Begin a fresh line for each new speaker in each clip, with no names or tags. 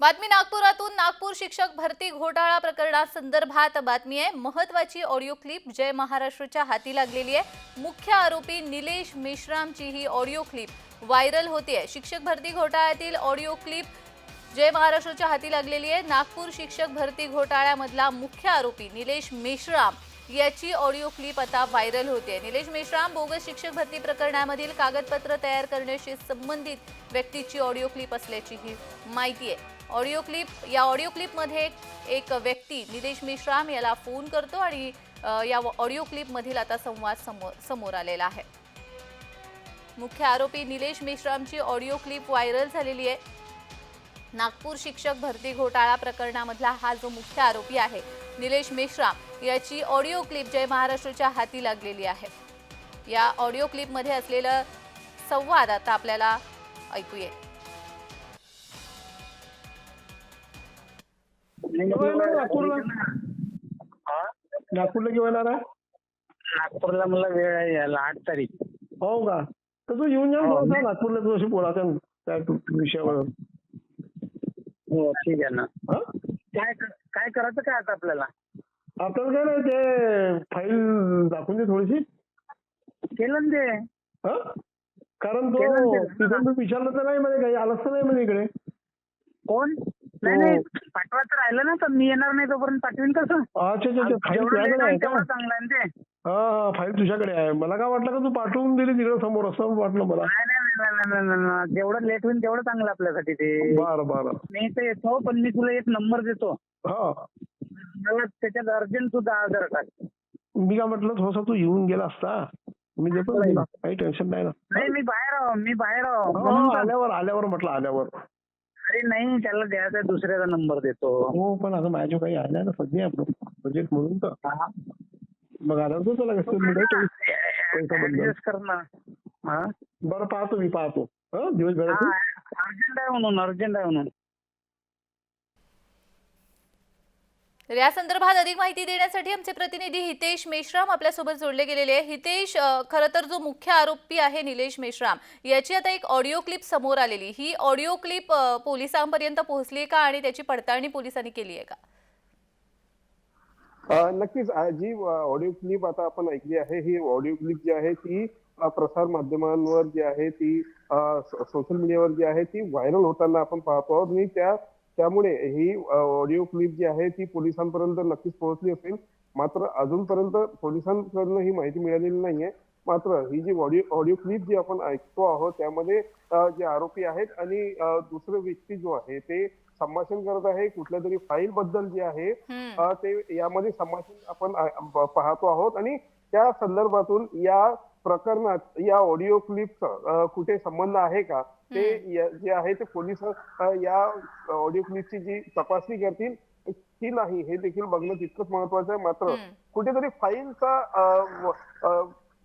बातमी नागपुरातून नागपूर शिक्षक भरती घोटाळा प्रकरणासंदर्भात बातमी आहे. महत्वाची ऑडिओ क्लिप जय महाराष्ट्रच्या हाती लागलेली आहे. मुख्य आरोपी निलेश मेश्रामची ही ऑडिओ क्लिप व्हायरल होतीये शिक्षक भरती घोटाळ्यातील ऑडिओ क्लिप जय महाराष्ट्रच्या हाती लागलेली आहे. नागपूर शिक्षक भरती घोटाळ्यामधला मुख्य आरोपी निलेश मेश्राम याची ऑडिओ क्लिप आता व्हायरल होते निलेश मेश्राम बोगस शिक्षक भरती प्रकरणामधील कागदपत्र तयार करण्याशी संबंधित व्यक्तीची ऑडिओ क्लिप असल्याची ही माहिती आहे. ऑडिओ क्लिप या ऑडिओ क्लिपमध्ये एक व्यक्ती निलेश मेश्राम याला फोन करतो आणि या ऑडिओ क्लिपमधील आता संवाद समोर समोर आलेला आहे. मुख्य आरोपी निलेश मेश्रामची ऑडिओ क्लिप व्हायरल झालेली आहे. नागपूर शिक्षक भरती घोटाळा प्रकरणामधला हा जो मुख्य आरोपी आहे निलेश मेश्राम याची ऑडिओ क्लिप जय महाराष्ट्रच्या हाती लागलेली आहे. या ऑडिओ क्लिपमध्ये असलेलं संवाद आता आपल्याला ऐकूया
नागपूरला
हा?
नागपूरला घेऊन येणार आहे
नागपूरला मला वेळ आहे यायला आठ तारीख.
हो का? तर तू येऊन जा
हो,
थोडासा नागपूरला तुझ्याशी बोलायचं त्या विषयावर.
हो ठीक आहे ना.
हा?
काय काय करायचं काय आता आपल्याला?
आपल्याला काय नाही ते फाईल दाखवून दे थोडीशी.
केलं ना ते.
हा? कारण
केलं
तो
ना ते.
तिथून तू विचारलं तर नाही म्हणे काही आलंच तर नाही म्हणे इकडे.
कोण? नाही
हो.
नाही पाठवायचं राहिलं ना तर मी येणार नाही तोपर्यंत पाठवीन कसं
अच्छा अच्छा अच्छा. फाईल तुझ्याकडे आहे का?
तेवढं चांगलं आहे ना ते.
हा हा. फाईल तुझ्याकडे आहे. मला काय वाटलं का तू पाठवून दिली तिकडे समोर? असं वाटलं मला.
नाही नाही नाही, नाही, नाही, नाही, नाही. जेवढं लेट होईल तेवढं चांगलं आपल्यासाठी ते.
बरं बरं.
मी तर येतो पण मी तुला एक नंबर देतो.
हा.
मला त्याच्यात अर्जंट तू दहा हजार टाक
मी काय म्हटलं थोडासा तू येऊन गेला असता. मी देतो ना तुला. काही टेन्शन नाही ना.
नाही मी बाहेर आहो मी बाहेर आहो.
हो,
म्हणून
आल्यावर आल्यावर म्हटलं आल्यावर.
अरे नाही त्याला द्यायचा दुसऱ्याचा नंबर देतो
हो पण आता माझ्या काही आहे ना सध्या बजेट म्हणून तर
हा.
मग आल्यावर तो त्याला कसं मी काही पैसा बंद.
ऍडजस्ट कर ना हा
बरं पाहतो मी पाहतो हं दिवसभरात
अर्जंट आहे म्हणून अर्जंट आहे म्हणून
तर या संदर्भात अधिक माहिती देण्यासाठी आमचे प्रतिनिधी हितेश मेश्राम आपल्यासोबत जोडले गेलेले आहे हितेश खरं तर जो मुख्य आरोपी आहे निलेश मेश्राम याची आता एक ऑडिओ क्लिप समोर आलेली. ही ऑडिओ क्लिप पोलिसांपर्यंत पोहोचली का आणि त्याची पडताळणी पोलिसांनी केली आहे का?
नक्कीच. जी ऑडिओ क्लिप आता आपण ऐकली आहे ही ऑडिओ क्लिप जी आहे ती प्रसार माध्यमांवर जी आहे ती सोशल मीडियावर जी आहे ती व्हायरल होताना आपण पाहतो आहोत. आणि त्या त्यामुळे ही ऑडिओ क्लिप जी आहे ती पोलिसांपर्यंत नक्कीच पोहोचली असेल. मात्र अजूनपर्यंत पोलिसांकडनं ही माहिती मिळालेली नाहीये. मात्र ही जी ऑडिओ ऑडिओ क्लिप जी आपण ऐकतो आहोत त्यामध्ये जे आरोपी आहेत आणि दुसरं व्यक्ती जो आहे ते संभाषण करत आहे. कुठल्या तरी फाईल बद्दल जे आहे ते यामध्ये संभाषण आपण पाहतो आहोत. आणि त्या संदर्भातून या प्रकरणात या ऑडिओ क्लिपचा कुठे संबंध आहे का? ते जे आहे ते पोलीस या ऑडिओ क्लिपची जी तपासणी करतील की नाही. हे देखील बघणं तितकंच महत्वाचं आहे. मात्र. कुठेतरी फाईलचा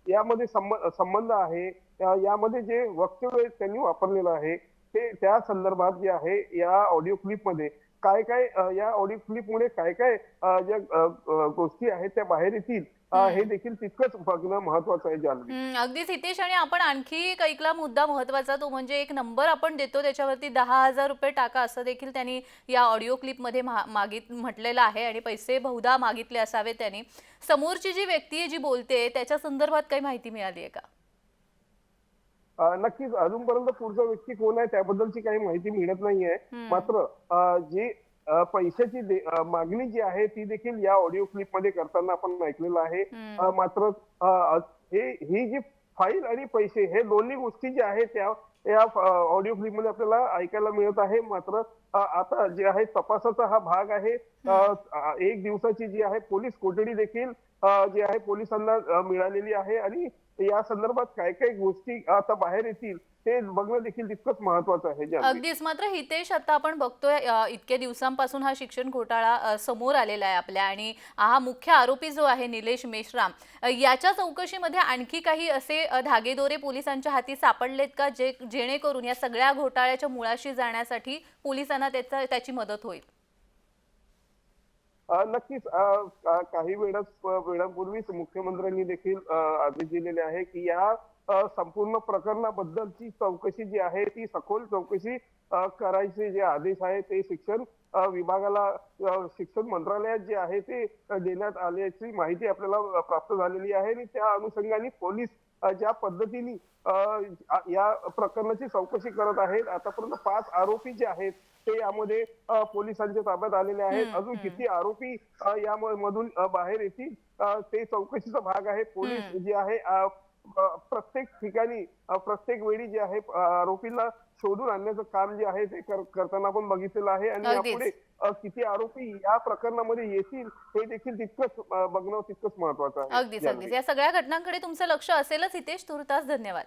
यामध्ये संब- संबंध आहे. यामध्ये जे वक्तव्य त्यांनी वापरलेलं आहे. ते त्या संदर्भात जे आहे या ऑडिओ क्लिपमध्ये काय काय या ऑडिओ क्लिप मुळे काय काय ज्या गोष्टी आहेत त्या बाहेर येतील हे देखील तितकंच बघणं महत्वाचं आहे जान्हवी
अगदीच हितेश आणि आपण आणखी एक ऐकला मुद्दा महत्त्वाचा तो म्हणजे एक नंबर आपण देतो त्याच्यावरती दहा हजार रुपये टाका असं देखील त्यांनी या ऑडिओ क्लिपमध्ये मागित म्हटलेलं आहे आणि पैसे बहुधा मागितले असावे त्यांनी. समोरची जी व्यक्ती जी बोलते त्याच्या संदर्भात काही माहिती मिळाली आहे का?
नक्कीच अजूनपर्यंत पुढचा व्यक्ती कोण आहे त्याबद्दलची काही माहिती मिळत नाहीये. मात्र जी पैशाची मागणी जी आहे ती देखील या ऑडिओ क्लिपमध्ये करताना आपण ऐकलेलं आहे. मात्र हे ही जी फाईल आणि पैसे हे दोन्ही गोष्टी ज्या आहेत त्या या ऑडिओ क्लिपमध्ये आपल्याला ऐकायला मिळत आहे. मात्र आता जे आहे तपासाचा हा भाग आहे. एक दिवसाची जी आहे पोलीस कोठडी देखील जी आहे पोलिसांना मिळालेली आहे आणि या संदर्भात काय काय गोष्टी आता बाहेर येतील ते बघणं देखील तितकंच महत्वाचं आहे
अगदीच. मात्र हितेश आता आपण बघतोय इतक्या दिवसांपासून हा शिक्षण घोटाळा समोर आलेला आहे आपल्या आणि हा मुख्य आरोपी जो आहे निलेश मेश्राम याच्या चौकशीमध्ये आणखी काही असे धागेदोरे पोलिसांच्या हाती सापडलेत का जे जेणेकरून या सगळ्या घोटाळ्याच्या मुळाशी जाण्यासाठी पोलिसांना त्याचा त्याची मदत होईल?
नक्कीच. काही वेळाच वेळापूर्वीच मुख्यमंत्र्यांनी देखील आदेश दिलेले आहे की या संपूर्ण प्रकरणाबद्दलची चौकशी जी आहे ती सखोल चौकशी करायचे जे आदेश आहे ते शिक्षण विभागाला शिक्षण मंत्रालयात जे आहे ते देण्यात आल्याची माहिती आपल्याला प्राप्त झालेली आहे. आणि त्या अनुषंगाने पोलीस ज्या पद्धतीने या प्रकरणाची चौकशी करत आहेत आतापर्यंत पाच आरोपी जे आहेत ते यामध्ये पोलिसांच्या ताब्यात आलेले आहेत. अजून. किती आरोपी अ, या म- मधून अ, बाहेर येतील? ते चौकशीचा भाग आहे. पोलीस. जे आहे प्रत्येक ठिकाणी प्रत्येक वेळी जे आहे आरोपीला शोधून आणण्याचं काम जे आहे ते कर- करताना आपण बघितलेलं आहे. आणि. यापुढे किती आरोपी या प्रकरणामध्ये येतील हे देखील तितकंच बघणं तितकंच महत्वाचं आहे.
अगदीच अगदीच. या सगळ्या घटनांकडे तुमचं लक्ष असेलच हितेश तुर्तास. धन्यवाद.